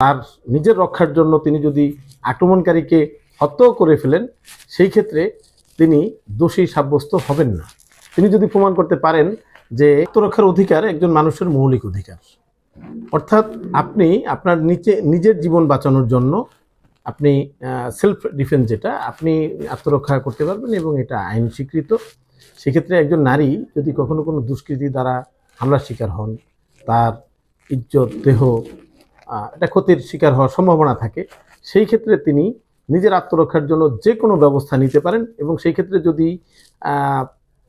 তার নিজের রক্ষার জন্য তিনি যদি আক্রমণকারীকে হত্যাও করে ফেলেন, সেই ক্ষেত্রে তিনি দোষী সাব্যস্ত হবেন না। তিনি যদি প্রমাণ করতে পারেন যে আত্মরক্ষার অধিকার একজন মানুষের মৌলিক অধিকার। অর্থাৎ আপনি আপনার নিচে, নিজের জীবন বাঁচানোর জন্য আপনি সেলফ ডিফেন্স যেটা, আপনি আত্মরক্ষা করতে পারবেন এবং এটা আইন স্বীকৃত। সেক্ষেত্রে একজন নারী যদি কখনো কোনো দুষ্কৃতি দ্বারা হামলার শিকার হন, তার ইজ্জত, দেহ এটা ক্ষতির শিকার হওয়ার সম্ভাবনা থাকে। সেই ক্ষেত্রে তিনি নিজের আত্মরক্ষার জন্য যে কোনো ব্যবস্থা নিতে পারেন এবং সেই ক্ষেত্রে যদি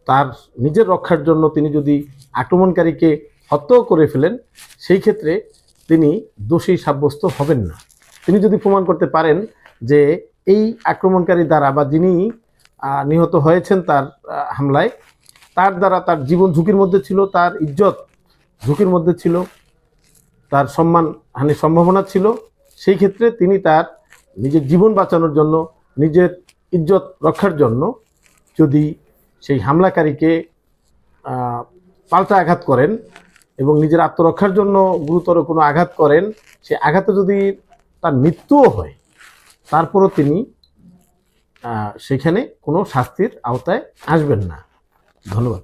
তার নিজের রক্ষার জন্য তিনি যদি আক্রমণকারীকে হত্যাও করে ফেলেন, সেই ক্ষেত্রে তিনি দোষী সাব্যস্ত হবেন না। তিনি যদি প্রমাণ করতে পারেন যে এই আক্রমণকারী দ্বারা বা যিনি নিহত হয়েছেন তার হামলায়, তার দ্বারা তার জীবন ঝুঁকির মধ্যে ছিল, তার ইজ্জত ঝুঁকির মধ্যে ছিল তার সম্মান হানির সম্ভাবনা ছিল। সেই ক্ষেত্রে তিনি তার নিজের জীবন বাঁচানোর জন্য, নিজের ইজ্জত রক্ষার জন্য যদি সেই হামলাকারীকে পাল্টা আঘাত করেন এবং নিজের আত্মরক্ষার জন্য গুরুতর কোনো আঘাত করেন, সে আঘাতে যদি তার মৃত্যুও হয়, তারপরও তিনি সেখানে কোনো শাস্তির আওতায় আসবেন না। ধন্যবাদ।